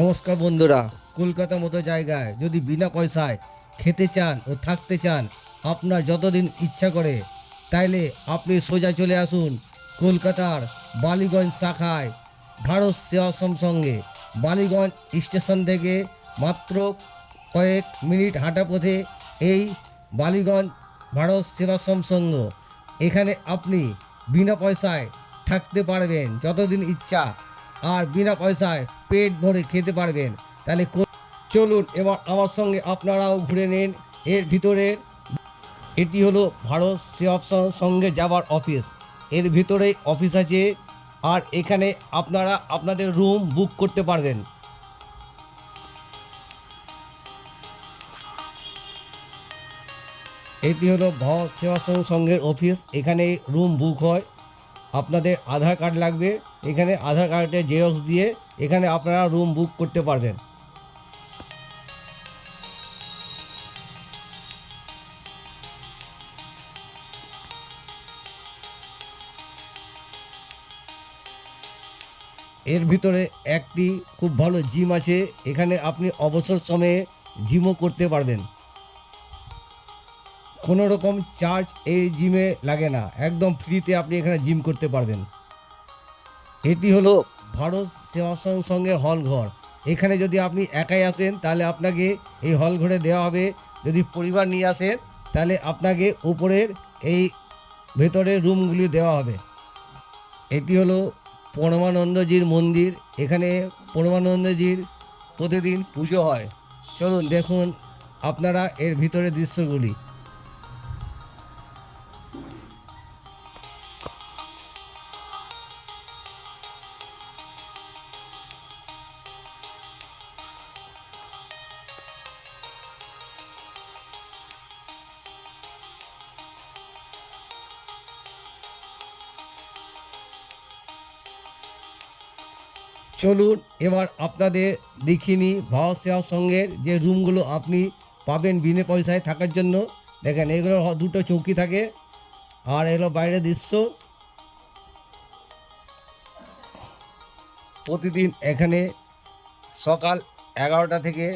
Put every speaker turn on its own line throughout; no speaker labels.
নমস্কার বন্ধুরা, কলকাতা মতো জায়গায় যদি বিনা পয়সায় খেতে চান ও থাকতে চান, আপনার যতদিন ইচ্ছা করে, তাইলে আপনি সোজা চলে আসুন কলকাতার বালিগঞ্জ শাখায় ভারত সেবাশ্রম সঙ্গে। বালিগঞ্জ স্টেশন থেকে মাত্র কয়েক মিনিট হাঁটা পথে এই বালিগঞ্জ ভারত সেবাশ্রম সংঘ এখানে আপনি বিনা পয়সায় থাকতে পারবেন, যতদিন ইচ্ছা আর বিনা পয়সায় পেট ভরে খেতে পারবেন। তাহলে চলুন, এবার আমার সঙ্গে আপনারাও ঘুরে নিন। এর ভিতরে এটি হলো ভারত সেবাশ্রম সঙ্গে যাওয়ার অফিস। এর ভিতরেই অফিস আছে, আর এখানে আপনারা আপনাদের রুম বুক করতে পারবেন। এটি হলো ভারত সেবাশ্রম সংঘের অফিস। এখানে রুম বুক হয়। আপনাদের আধার কার্ড লাগবে। এখানে আধার কার্ডের জেরক্স দিয়ে এখানে আপনারা রুম বুক করতে পারবেন। এর ভিতরে একটি খুব ভালো জিম আছে, এখানে আপনি অবসর সময়ে জিমও করতে পারবেন। কোনো রকম চার্জ এই জিমে লাগে না, একদম ফ্রিতে আপনি এখানে জিম করতে পারবেন। এটি হলো ভারত সেবাশ্রম সঙ্গে হল ঘর এখানে যদি আপনি একাই আসেন, তাহলে আপনাকে এই হল ঘরে দেওয়া হবে। যদি পরিবার নিয়ে আসেন, তাহলে আপনাকে উপরের এই ভেতরের রুমগুলি দেওয়া হবে। এটি হলো পরমানন্দজির মন্দির। এখানে পরমানন্দজির প্রতিদিন পুজো হয়। চলুন দেখুন আপনারা এর ভিতরের দৃশ্যগুলি। চলুন এবার আপনাদের দেখিয়ে নিই ভারত সেবা সঙ্গের যে রুমগুলো আপনি পাবেন বিনা পয়সায় থাকার জন্য। দেখেন, এগুলো দুটো চৌকি থাকে। আর এগুলো বাইরের দৃশ্য। প্রতিদিন এখানে সকাল এগারোটা থেকে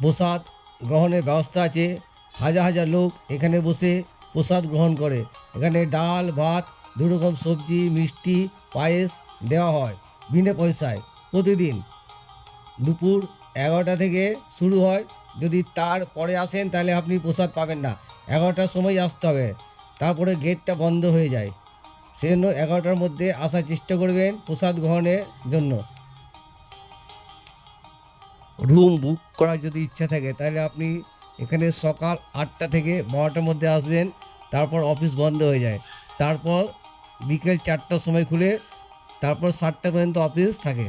প্রসাদ গ্রহণের ব্যবস্থা আছে। হাজার হাজার লোক এখানে বসে প্রসাদ গ্রহণ করে। এখানে ডাল, ভাত দু রকম সবজি, মিষ্টি, পায়েস দেওয়া হয়। বিনা পয়সায়। প্রতিদিন দুপুর এগারোটা থেকে শুরু হয়। যদি তার পরে আসেন, তাহলে আপনি প্রসাদ পাবেন না। এগারোটার সময় আসতে হবে। তারপরে গেটটা বন্ধ হয়ে যায়। সেজন্য এগারোটার মধ্যে আসার চেষ্টা করবেন প্রসাদ গ্রহণের জন্য। রুম বুক করার যদি ইচ্ছা থাকে, তাহলে আপনি এখানে সকাল আটটা থেকে বারোটার মধ্যে আসবেন। তারপর অফিস বন্ধ হয়ে যায়। তারপর বিকেল চারটার সময় খুলে তারপর সাতটা পর্যন্ত অফিস থাকে।